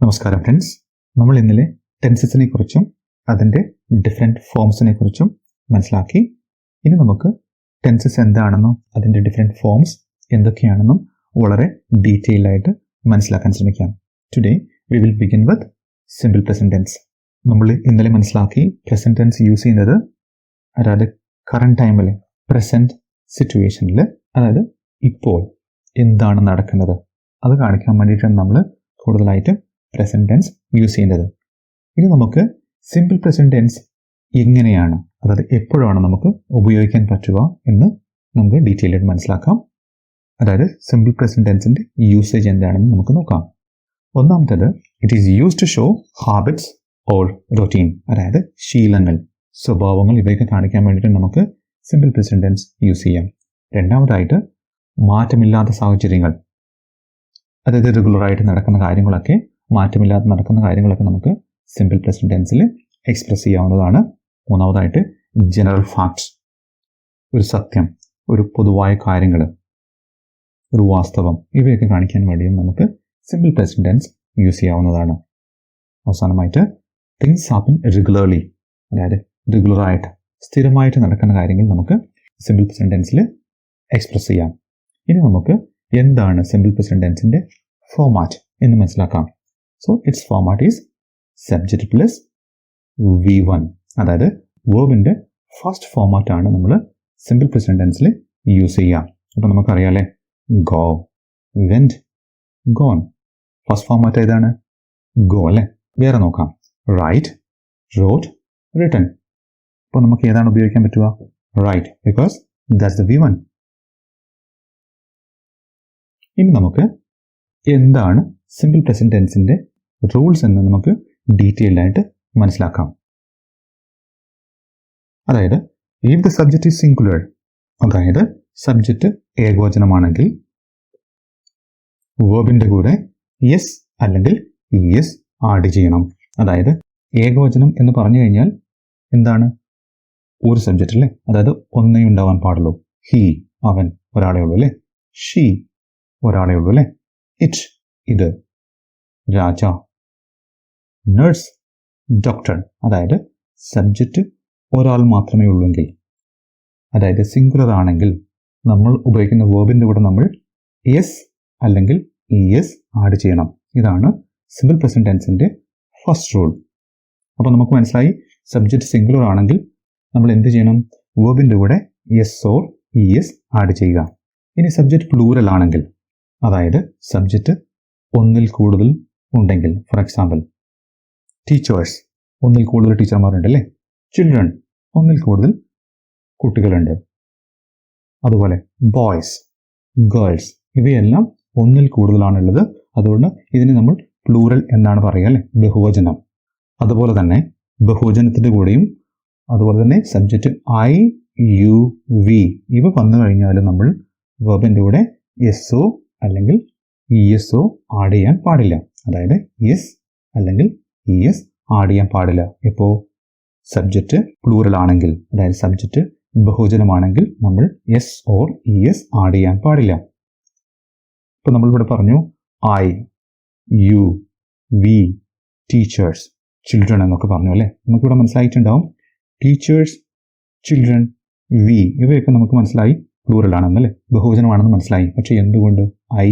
നമസ്കാരം ഫ്രണ്ട്സ് നമ്മൾ ഇന്നലെ ടെൻസസിനെ കുറിച്ചും അതിന്റെ ഡിഫറെന്റ് ഫോംസിനെ കുറിച്ചും മനസ്സിലാക്കി. ഇനി നമുക്ക് ടെൻസസ് എന്താണെന്നും അതിന്റെ ഡിഫറെന്റ് ഫോംസ് എന്തൊക്കെയാണെന്നും വളരെ ഡീറ്റെയിൽ ആയിട്ട് മനസ്സിലാക്കാൻ ശ്രമിക്കാം. Today we will begin with simple present tense നമ്മൾ ഇന്നലെ മനസ്സിലാക്കി പ്രസന്റ് ടെൻസ് യൂസ് ചെയ്യുന്നത് അതായത് കറണ്ട് ടൈമിൽ പ്രസന്റ് സിറ്റുവേഷനിൽ അതായത് ഇപ്പോൾ എന്താണ് നടക്കുന്നത്. അത് കാണിക്കാൻ വേണ്ടിയിട്ടാണ് നമ്മൾ കൂടുതലായിട്ട് പ്രസന്റ് ടെൻസ് യൂസ് ചെയ്യുന്നത് ഇനി നമുക്ക് സിമ്പിൾ പ്രസന്റ് ടെൻസ് എങ്ങനെയാണ് അതായത് എപ്പോഴാണ് നമുക്ക് ഉപയോഗിക്കാൻ പറ്റുക എന്ന് നമുക്ക് ഡീറ്റെയിൽ ആയിട്ട് മനസ്സിലാക്കാം. അതായത് സിമ്പിൾ പ്രസന്റ് ടെൻസിന്റെ യൂസേജ് എന്താണെന്ന് നമുക്ക് നോക്കാം. ഒന്നാമത്തേത് it is use to show habits or routine അതായത് ശീലങ്ങൾ സ്വഭാവങ്ങൾ ഇവയൊക്കെ കാണിക്കാൻ വേണ്ടിയിട്ട് നമുക്ക് സിമ്പിൾ പ്രസന്റ് ടെൻസ് യൂസ് ചെയ്യാം. രണ്ടാമതായിട്ട് മാറ്റമില്ലാത്ത സാഹചര്യങ്ങൾ അതായത് റെഗുലറായിട്ട് നടക്കുന്ന കാര്യങ്ങളൊക്കെ മാറ്റമില്ലാതെ നടക്കുന്ന കാര്യങ്ങളൊക്കെ നമുക്ക് സിമ്പിൾ പ്രസന്റ് ടെൻസിൽ എക്സ്പ്രസ് ചെയ്യാവുന്നതാണ്. മൂന്നാമതായിട്ട് ജനറൽ ഫാക്ട്സ് ഒരു സത്യം ഒരു പൊതുവായ കാര്യങ്ങൾ ഒരു വാസ്തവം ഇവയൊക്കെ കാണിക്കാൻ വേണ്ടിയും നമുക്ക് സിമ്പിൾ പ്രസന്റ് ടെൻസ് യൂസ് ചെയ്യാവുന്നതാണ്. അവസാനമായിട്ട് തിങ്സ് ഹാപ്പൻ റെഗുലർലി അതായത് റെഗുലറായിട്ട് സ്ഥിരമായിട്ട് നടക്കുന്ന കാര്യങ്ങൾ നമുക്ക് സിമ്പിൾ പ്രസന്റ് ടെൻസിൽ എക്സ്പ്രസ് ചെയ്യാം. ഇനി നമുക്ക് എന്താണ് സിമ്പിൾ പ്രസന്റ് ടെൻസിന്റെ ഫോമാറ്റ് എന്ന് മനസ്സിലാക്കാം. So its format is subject plus V one അതായത് വേർബിന്റെ ഫസ്റ്റ് ഫോമാറ്റ് ആണ് നമ്മൾ സിമ്പിൾ പ്രസന്റ് ടെൻസിൽ യൂസ് ചെയ്യുക അപ്പോൾ നമുക്കറിയാമല്ലേ go went gone first format ഏതാണ്? ഗോ അല്ലേ? വേറെ നോക്കാം. റൈറ്റ് റോഡ് റിട്ടേൺ അപ്പോൾ നമുക്ക് ഏതാണ് ഉപയോഗിക്കാൻ പറ്റുക? Right because that's the V one ഇനി നമുക്ക് എന്താണ് സിമ്പിൾ പ്രസന്റ് റൂൾസ് എന്ന് നമുക്ക് ഡീറ്റെയിൽഡ് ആയിട്ട് മനസ്സിലാക്കാം. അതായത് if the subject is singular അതായത് സബ്ജക്റ്റ് ഏകവചനമാണെങ്കിൽ വേബിന്റെ കൂടെ യെസ് അല്ലെങ്കിൽ യെസ് ആഡ് ചെയ്യണം. അതായത് ഏകവചനം എന്ന് പറഞ്ഞു കഴിഞ്ഞാൽ എന്താണ്? ഒരു സബ്ജക്റ്റ് അല്ലേ? അതായത് ഒന്നേ ഉണ്ടാവാൻ പാടുള്ളൂ. ഹി അവൻ ഒരാളെ ഉള്ളൂ അല്ലേ? ഷീ ഒരാളെ ഉള്ളൂ അല്ലേ? ഇറ്റ് ഇത് രാജ നഴ്സ് ഡോക്ടർ അതായത് സബ്ജക്റ്റ് ഒരാൾ മാത്രമേ ഉള്ളൂവെങ്കിൽ അതായത് സിംഗുലർ ആണെങ്കിൽ നമ്മൾ ഉപയോഗിക്കുന്ന വേർബിന്റെ കൂടെ നമ്മൾ എസ് അല്ലെങ്കിൽ ഇ എസ് ആഡ് ചെയ്യണം. ഇതാണ് സിമ്പിൾ പ്രസന്റ് ടെൻസിന്റെ ഫസ്റ്റ് റൂൾ അപ്പോൾ നമുക്ക് മനസ്സിലായി സബ്ജക്റ്റ് സിംഗുലർ ആണെങ്കിൽ നമ്മൾ എന്ത് ചെയ്യണം? വേർബിന്റെ കൂടെ S or E S add ചെയ്യുക. ഇനി സബ്ജക്റ്റ് പ്ലൂറൽ ആണെങ്കിൽ അതായത് സബ്ജക്റ്റ് ഒന്നിൽ കൂടുതൽ ഉണ്ടെങ്കിൽ ഫോർ എക്സാമ്പിൾ ടീച്ചേഴ്സ് ഒന്നിൽ കൂടുതൽ ടീച്ചർമാരുണ്ട് അല്ലേ ചിൽഡ്രൻ ഒന്നിൽ കൂടുതൽ കുട്ടികളുണ്ട്. അതുപോലെ ബോയ്സ് ഗേൾസ് ഇവയെല്ലാം ഒന്നിൽ കൂടുതലാണുള്ളത്. അതുകൊണ്ട് ഇതിനെ നമ്മൾ പ്ലൂറൽ എന്നാണ് പറയുക അല്ലേ? ബഹുവചനം. അതുപോലെ തന്നെ ബഹുവചനത്തിന്റെ കൂടെയും അതുപോലെ തന്നെ സബ്ജക്റ്റ് ഐ യു വി ഇവ വന്നു കഴിഞ്ഞാൽ നമ്മൾ വെബിന്റെ കൂടെ എസ് ഒ അല്ലെങ്കിൽ ഇ എസ് ഒ ആഡ് ചെയ്യാൻ പാടില്ല. അതായത് എസ് അല്ലെങ്കിൽ ഇ എസ് ആഡ് ചെയ്യാൻ പാടില്ല. ഇപ്പോൾ സബ്ജക്റ്റ് പ്ലൂറൽ ആണെങ്കിൽ അതായത് സബ്ജക്റ്റ് ബഹുജനമാണെങ്കിൽ നമ്മൾ S or E S add ചെയ്യാൻ പാടില്ല. ഇപ്പോൾ നമ്മളിവിടെ പറഞ്ഞു I you we teachers children എന്നൊക്കെ പറഞ്ഞു അല്ലേ? നമുക്കിവിടെ മനസ്സിലായിട്ടുണ്ടാവും ടീച്ചേഴ്സ് ചിൽഡ്രൻ വി ഇവയൊക്കെ നമുക്ക് മനസ്സിലായി പ്ലൂറൽ ആണെന്നല്ലേ ബഹുവചനമാണെന്ന് മനസ്സിലായി. പക്ഷെ എന്തുകൊണ്ട് ഐ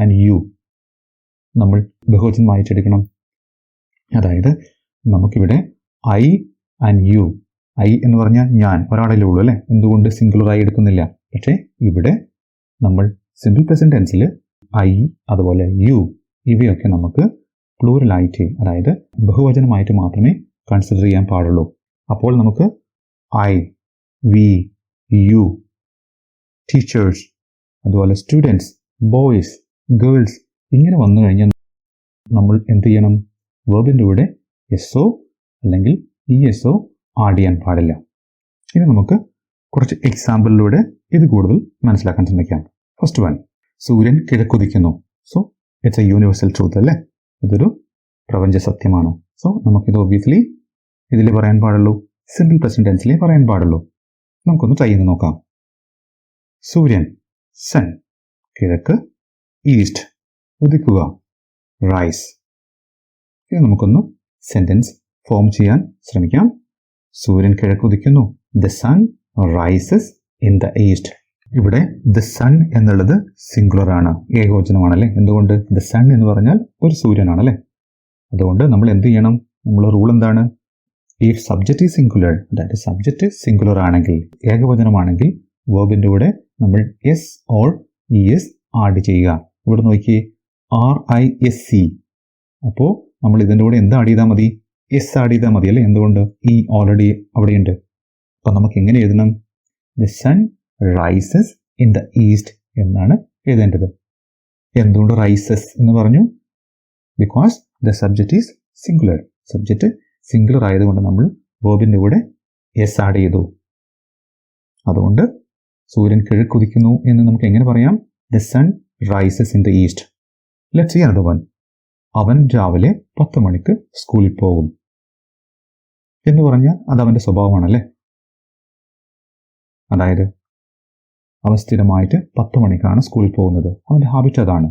ആൻഡ് യു നമ്മൾ ബഹുവചനമായിട്ടെടുക്കണം അതായത് നമുക്കിവിടെ ഐ ആൻഡ് യു ഐ എന്ന് പറഞ്ഞാൽ ഞാൻ ഒരാളല്ലേ ഉള്ളൂ അല്ലേ? എന്തുകൊണ്ട് സിംഗുലറായി എടുക്കുന്നില്ല? പക്ഷേ ഇവിടെ നമ്മൾ സിമ്പിൾ പ്രസന്റ് ടെൻസിൽ ഐ അതുപോലെ യു ഇവയൊക്കെ നമുക്ക് പ്ലൂറലായിട്ട് അതായത് ബഹുവചനമായിട്ട് മാത്രമേ കൺസിഡർ ചെയ്യാൻ പാടുള്ളൂ. അപ്പോൾ നമുക്ക് ഐ വി യു ടീച്ചേഴ്സ് അതുപോലെ സ്റ്റുഡൻസ് ബോയ്സ് ഗേൾസ് ഇങ്ങനെ വന്നു കഴിഞ്ഞാൽ നമ്മൾ എന്ത് ചെയ്യണം? വേർബിന്റെ കൂടെ എസ് ഒ അല്ലെങ്കിൽ ഇ എസ് ഒ ആഡ് ചെയ്യാൻ പാടില്ല. ഇനി നമുക്ക് കുറച്ച് എക്സാമ്പിളിലൂടെ ഇത് കൂടുതൽ മനസ്സിലാക്കാൻ ശ്രമിക്കാം. ഫസ്റ്റ് വൺ സൂര്യൻ കിഴക്കുതിക്കുന്നു so it's a universal truth അല്ലേ? ഇതൊരു പ്രപഞ്ച സത്യമാണ്. സോ നമുക്കിത് ഒബ്വിയസ്ലി ഇതിൽ പറയാൻ പാടുള്ളൂ. സിമ്പിൾ പ്രസിഡൻസിലേ പറയാൻ പാടുള്ളൂ. നമുക്കൊന്ന് ട്രൈ ചെയ്ത് നോക്കാം. സൂര്യൻ സൺ കിഴക്ക് ഈസ്റ്റ് ഉദിക്കുക റൈസ് ഇനി നമുക്കൊന്ന് സെന്റൻസ് ഫോം ചെയ്യാൻ ശ്രമിക്കാം. സൂര്യൻ കിഴക്കുദിക്കുന്നു. The sun rises in the east ഇവിടെ ദ സൺ എന്നുള്ളത് സിംഗുലർ ആണ്. ഏകവചനമാണല്ലേ? എന്തുകൊണ്ട്? ദ സൺ എന്ന് പറഞ്ഞാൽ ഒരു സൂര്യനാണ് സൂര്യനാണല്ലേ? അതുകൊണ്ട് നമ്മൾ എന്ത് ചെയ്യണം? നമ്മൾ റൂൾ എന്താണ്? ഈ സബ്ജക്റ്റ് ഈസ് സിംഗുലർ അതായത് സബ്ജക്റ്റ് സിംഗുലർ ആണെങ്കിൽ ഏകവചനമാണെങ്കിൽ വേബിന്റെ കൂടെ നമ്മൾ S or E S add ചെയ്യുക. ഇവിടെ നോക്കി ആർ ഐ എസ് സി അപ്പോൾ നമ്മൾ ഇതിന്റെ കൂടെ എന്ത് ആഡ് ചെയ്താൽ മതി? എസ് ആഡ് ചെയ്താൽ മതി അല്ലേ? എന്തുകൊണ്ട്? ഈ ഓൾറെഡി അവിടെയുണ്ട്. അപ്പം നമുക്ക് എങ്ങനെ എഴുതണം? The sun rises in the east എന്നാണ് എഴുതേണ്ടത്. എന്തുകൊണ്ട് റൈസസ് എന്ന് പറഞ്ഞു? Because the subject is singular subject singular ആയതുകൊണ്ട് നമ്മൾ ബോബിന്റെ കൂടെ എസ് ആഡ് ചെയ്തു. അതുകൊണ്ട് സൂര്യൻ കിഴക്കുതിക്കുന്നു എന്ന് നമുക്ക് എങ്ങനെ പറയാം? The sun rises in the east let see another one അവൻ രാവിലെ പത്ത് മണിക്ക് സ്കൂളിൽ പോകും. എന്ന് പറഞ്ഞാൽ അത് അവന്റെ സ്വഭാവമാണല്ലേ? അതായത് അവൻ സ്ഥിരമായിട്ട് പത്ത് മണിക്കാണ് സ്കൂളിൽ പോകുന്നത്. അവന്റെ ഹാബിറ്റ് അതാണ്.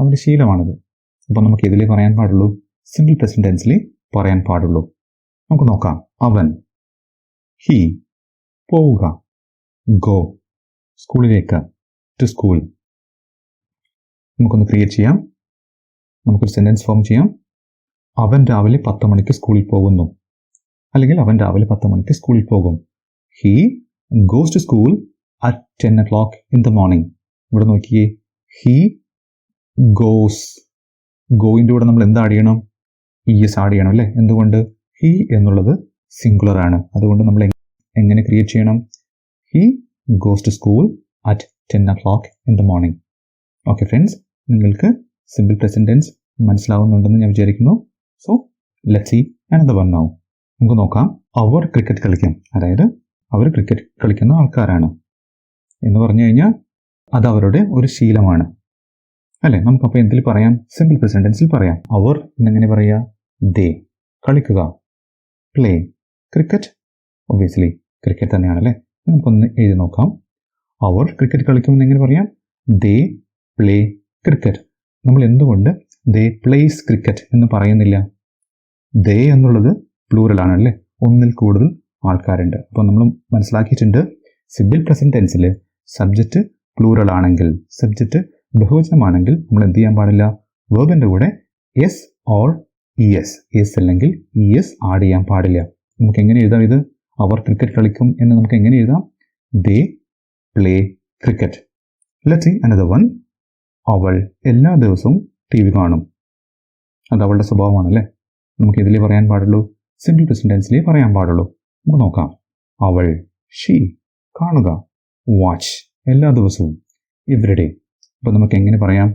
അവന്റെ ശീലമാണത്. അപ്പം നമുക്ക് ഇതിലേ പറയാൻ പാടുള്ളൂ. സിമ്പിൾ പ്രസന്റ് ടെൻസിൽ പറയാൻ പാടുള്ളൂ. നമുക്ക് നോക്കാം. അവൻ ഹി പോവുക. ഗോ സ്കൂളിലേക്ക് ടു സ്കൂൾ നമുക്കൊന്ന് ക്രിയേറ്റ് ചെയ്യാം. നമുക്കൊരു സെന്റൻസ് ഫോം ചെയ്യാം. അവൻ രാവിലെ പത്ത് മണിക്ക് സ്കൂളിൽ പോകുന്നു. അല്ലെങ്കിൽ അവൻ രാവിലെ പത്ത് മണിക്ക് സ്കൂളിൽ പോകും. He goes to school at ten o'clock in the morning ഇവിടെ നോക്കിയേ. ഹീ ഗോസ് ഗോയിന്റെ കൂടെ നമ്മൾ എന്താ ആഡ് ചെയ്യണം? ഇ എസ് ആഡ് ചെയ്യണം അല്ലേ? എന്തുകൊണ്ട്? ഹി എന്നുള്ളത് സിംഗുലർ ആണ്. അതുകൊണ്ട് നമ്മൾ എങ്- എങ്ങനെ ക്രിയേറ്റ് ചെയ്യണം? He goes to school at ten o'clock in the morning okay friends നിങ്ങൾക്ക് സിമ്പിൾ പ്രസന്റൻസ് മനസ്സിലാവുന്നുണ്ടെന്ന് ഞാൻ വിചാരിക്കുന്നു. So let see one now നമുക്ക് നോക്കാം. അവർ ക്രിക്കറ്റ് കളിക്കും. അതായത് അവർ ക്രിക്കറ്റ് കളിക്കുന്ന ആൾക്കാരാണ്. എന്ന് പറഞ്ഞു കഴിഞ്ഞാൽ അത് അവരുടെ ഒരു ശീലമാണ്. അല്ലേ? നമുക്കപ്പോൾ എന്തിൽ പറയാം? സിമ്പിൾ പ്രസന്റൻസിൽ പറയാം. അവർ എന്നെങ്ങനെ പറയുക ദേ കളിക്കുക. പ്ലേ ക്രിക്കറ്റ് ഒബ്വിയസ്ലി ക്രിക്കറ്റ് തന്നെയാണല്ലേ? നമുക്കൊന്ന് എഴുതി നോക്കാം. അവർ ക്രിക്കറ്റ് കളിക്കുമെന്ന് എങ്ങനെ പറയാം? ദേ പ്ലേ ക്രിക്കറ്റ് നമ്മൾ എന്തുകൊണ്ട് ദേ പ്ലേസ് ക്രിക്കറ്റ് എന്ന് പറയുന്നില്ല? ദേ എന്നുള്ളത് പ്ലൂറലാണ് അല്ലേ? ഒന്നിൽ കൂടുതൽ ആൾക്കാരുണ്ട്. അപ്പോൾ നമ്മൾ മനസ്സിലാക്കിയിട്ടുണ്ട് സിമ്പിൾ പ്രസന്റ് ടെൻസിൽ സബ്ജക്റ്റ് പ്ലൂറൽ ആണെങ്കിൽ സബ്ജക്റ്റ് ബഹുവചനമാണെങ്കിൽ നമ്മൾ എന്ത് ചെയ്യാൻ പാടില്ല? വേർബിന്റെ കൂടെ S or E S S അല്ലെങ്കിൽ ഇ എസ് ആഡ് ചെയ്യാൻ പാടില്ല. നമുക്ക് എങ്ങനെ എഴുതാം ഇത്? അവർ ക്രിക്കറ്റ് കളിക്കും എന്ന് നമുക്ക് എങ്ങനെ എഴുതാം? They play cricket let see another one അവൾ എല്ലാ ദിവസവും ടി വി കാണും. അത് അവളുടെ സ്വഭാവമാണല്ലേ? നമുക്ക് ഇതിലേ പറയാൻ പാടുള്ളൂ. സിമ്പിൾ പ്രസന്റൻസിലേ പറയാൻ പാടുള്ളൂ. നമുക്ക് നോക്കാം. അവൾ ഷീ കാണുക വാച്ച് എല്ലാ ദിവസവും ഇവരുടെ അപ്പോൾ നമുക്ക് എങ്ങനെ പറയാം?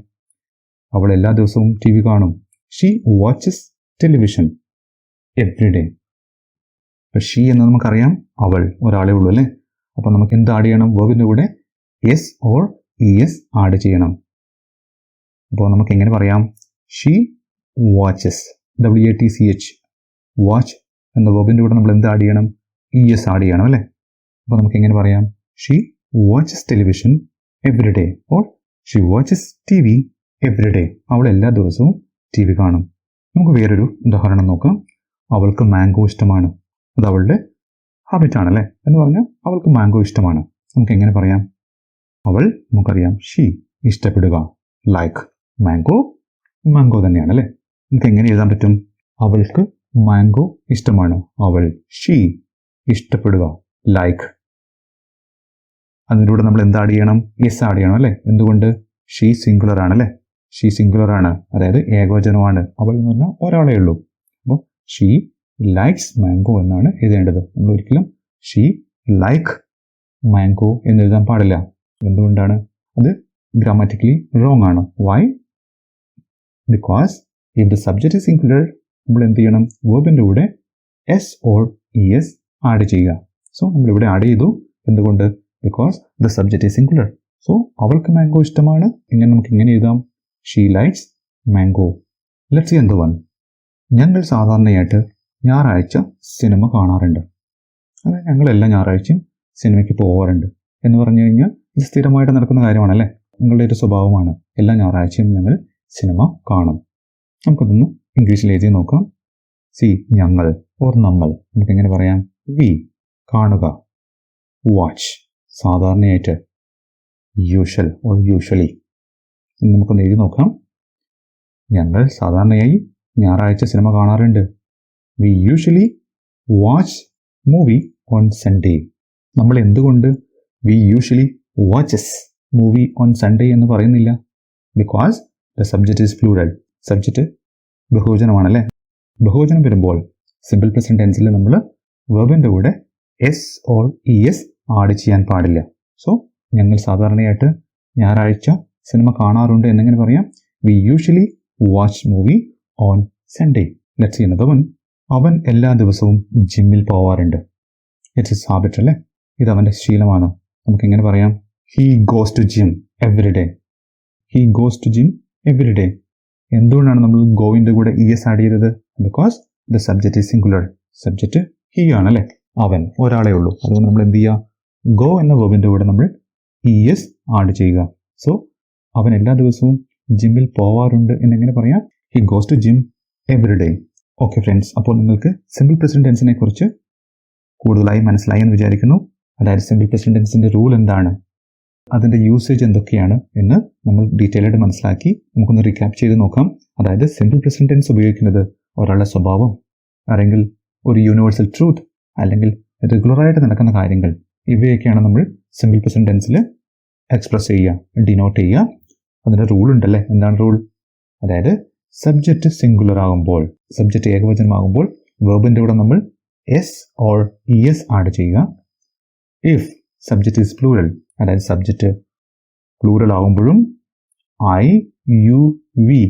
അവൾ എല്ലാ ദിവസവും ടി വി കാണും. ഷീ വാച്ചസ് ടെലിവിഷൻ എവറിഡേ ഇപ്പം ഷീ എന്ന് നമുക്കറിയാം. അവൾ ഒരാളേ ഉള്ളൂ അല്ലേ? അപ്പം നമുക്ക് എന്ത് ആഡ് ചെയ്യണം? വേർബിന്റെ കൂടെ S or E S add ചെയ്യണം. അപ്പോൾ നമുക്ക് എങ്ങനെ പറയാം? She watches W A T C H watch എന്ന വേബിന്റെ കൂടെ നമ്മൾ എന്ത് ആഡ് ചെയ്യണം? ഇ എസ് ആഡ് ചെയ്യണം അല്ലേ? അപ്പോൾ നമുക്ക് എങ്ങനെ പറയാം? She watches television every day or she watches T V every day അവൾ എല്ലാ ദിവസവും ടി വി കാണും. നമുക്ക് വേറൊരു ഉദാഹരണം നോക്കാം. അവൾക്ക് മാംഗോ ഇഷ്ടമാണ്. അത് അവളുടെ ഹാബിറ്റ് അല്ലേ? എന്ന് പറഞ്ഞാൽ അവൾക്ക് മാംഗോ ഇഷ്ടമാണ്. നമുക്ക് എങ്ങനെ പറയാം? അവൾ നമുക്കറിയാം ഷീ ഇഷ്ടപ്പെടുക ലൈക്ക് മാംഗോ മാംഗോ തന്നെയാണ് അല്ലേ നമുക്ക് എങ്ങനെ എഴുതാൻ പറ്റും? അവൾക്ക് മാംഗോ ഇഷ്ടമാണ്. അവൾ ഷീ ഇഷ്ടപ്പെടുക. ലൈക്ക് അതിലൂടെ നമ്മൾ എന്താ ആഡ് ചെയ്യണം? എസ് ആഡ് ചെയ്യണം അല്ലേ? എന്തുകൊണ്ട്? ഷീ സിംഗുലർ ആണ് അല്ലേ ഷീ സിംഗുലർ ആണ്. അതായത് ഏകോചനമാണ്. അവൾ എന്ന് പറഞ്ഞാൽ ഒരാളേ ഉള്ളൂ. അപ്പോൾ ഷീ ലൈക്സ് മാംഗോ എന്നാണ് എഴുതേണ്ടത്. നമ്മൾ ഒരിക്കലും ഷീ ലൈക്ക് മാംഗോ എന്ന് എഴുതാൻ പാടില്ല. എന്തുകൊണ്ടാണ്? അത് ഗ്രാമാറ്റിക്കലി റോങ് ആണ്. Why because if the subject singular നമ്മൾ എന്ത് ചെയ്യണം? വേബിന്റെ കൂടെ S or E S add ചെയ്യുക. സോ നമ്മളിവിടെ ആഡ് ചെയ്തു. എന്തുകൊണ്ട്? Because the subject is singular so അവൾക്ക് മാംഗോ ഇഷ്ടമാണ്. ഇങ്ങനെ നമുക്ക് ഇങ്ങനെ എഴുതാം. ഷീ ലൈക്സ് മാംഗോ ലെറ്റ്സ് എന്ത് വൺ ഞങ്ങൾ സാധാരണയായിട്ട് ഞായറാഴ്ച സിനിമ കാണാറുണ്ട്. അതായത് ഞങ്ങൾ എല്ലാ ഞായറാഴ്ചയും സിനിമയ്ക്ക് പോകാറുണ്ട് എന്ന് പറഞ്ഞു കഴിഞ്ഞാൽ ഇത് സ്ഥിരമായിട്ട് നടക്കുന്ന കാര്യമാണല്ലേ? നിങ്ങളുടെ ഒരു സ്വഭാവമാണ്. എല്ലാ ഞായറാഴ്ചയും ഞങ്ങൾ സിനിമ കാണും. നമുക്കതൊന്ന് ഇംഗ്ലീഷിൽ എഴുതി നോക്കാം. സി ഞങ്ങൾ ഓർ നമ്മൾ നമുക്ക് എങ്ങനെ പറയാം? വി കാണുക വാച്ച് സാധാരണയായിട്ട് യൂഷ്വൽ ഓർ യൂഷ്വലി നമുക്കൊന്ന് എഴുതി നോക്കാം. ഞങ്ങൾ സാധാരണയായി ഞായറാഴ്ച സിനിമ കാണാറുണ്ട്. We usually watch movie on Sunday നമ്മൾ എന്തുകൊണ്ട് we usually watches movie on Sunday എന്ന് പറയുന്നില്ല? Because the subject is plural subject ബഹുവചനമാണല്ലേ? ബഹുവചനം വരുമ്പോൾ സിമ്പിൾ പ്രസന്റ് ടെൻസിൽ നമ്മൾ വെർബിന്റെ കൂടെ S or E S add ചെയ്യാൻ പാടില്ല. സോ ഞങ്ങൾ സാധാരണയായിട്ട് ഞായറാഴ്ച സിനിമ കാണാറുണ്ട് എന്നെങ്ങനെ പറയാം. We usually watch movie on Sunday let's ചെയ്യുന്നത് അവൻ അവൻ എല്ലാ ദിവസവും ജിമ്മിൽ പോവാറുണ്ട്. ഇറ്റ്സ് ഇസ് ഹാബിറ്റ് അല്ലേ? ഇത് അവന്റെ ശീലമാണ്? നമുക്ക് എങ്ങനെ പറയാം? He goes to gym every day he goes to gym every എന്തുകൊണ്ടാണ് നമ്മൾ ഗോവിന്റെ കൂടെ ഇ എസ് ആഡ് ചെയ്തത്? Because the subject is singular subject he ആണ് അല്ലേ അവൻ ഒരാളെ ഉള്ളൂ. അതുകൊണ്ട് നമ്മൾ എന്ത് ചെയ്യുക ഗോ എന്ന വെബിന്റെ കൂടെ നമ്മൾ ഇ എസ് ആഡ് ചെയ്യുക. സോ അവൻ എല്ലാ ദിവസവും ജിമ്മിൽ പോവാറുണ്ട് എന്നെങ്ങനെ പറയാം? He goes to gym every day okay friends അപ്പോൾ നിങ്ങൾക്ക് സിമ്പിൾ പ്രസന്റ് ടെൻസിനെ കുറിച്ച് കൂടുതലായി മനസ്സിലായി എന്ന് വിചാരിക്കുന്നു. അതായത് സിമ്പിൾ പ്രസന്റ് ടെൻസിന്റെ റൂൾ എന്താണ്? അതിന്റെ യൂസേജ് എന്തൊക്കെയാണ് എന്ന് നമ്മൾ ഡീറ്റെയിൽ ആയിട്ട് മനസ്സിലാക്കി നമുക്കൊന്ന് റീക്യാപ്പ് ചെയ്ത് നോക്കാം. അതായത് സിമ്പിൾ പ്രസന്റ് ടെൻസ് ഉപയോഗിക്കുന്നത് ഒരാളുടെ സ്വഭാവം അല്ലെങ്കിൽ ഒരു യൂണിവേഴ്സൽ ട്രൂത്ത് അല്ലെങ്കിൽ റെഗുലറായിട്ട് നടക്കുന്ന കാര്യങ്ങൾ. ഇവയൊക്കെയാണ് നമ്മൾ സിമ്പിൾ പ്രസന്റ് ടെൻസിൽ എക്സ്പ്രസ് ചെയ്യുക ഡിനോട്ട് ചെയ്യുക. അതിന്റെ റൂൾ ഉണ്ടല്ലേ? എന്താണ് റൂൾ അതായത് സബ്ജക്റ്റ് സിംഗുലർ ആകുമ്പോൾ സബ്ജക്റ്റ് ഏകവചനമാകുമ്പോൾ വെർബിന്റെ കൂടെ നമ്മൾ S or E S add ചെയ്യുക. ഇഫ് സബ്ജക്റ്റ് ഈസ് പ്ലൂറൽ അതായത് സബ്ജക്റ്റ് പ്ലൂറൽ ആകുമ്പോഴും ഐ യു വി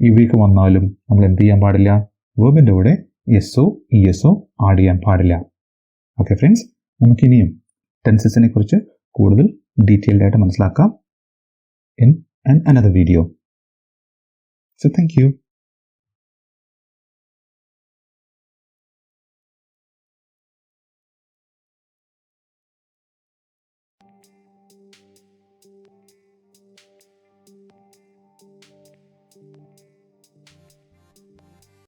ഇവയൊക്കെ വന്നാലും നമ്മൾ എന്ത് ചെയ്യാൻ പാടില്ല? വേബിന്റെ കൂടെ S or E S or add ചെയ്യാൻ പാടില്ല. ഓക്കെ ഫ്രണ്ട്സ് നമുക്കിനിയും ടെൻസസിനെ കുറിച്ച് കൂടുതൽ ഡീറ്റെയിൽഡ് ആയിട്ട് മനസ്സിലാക്കാം in and another video so thank you.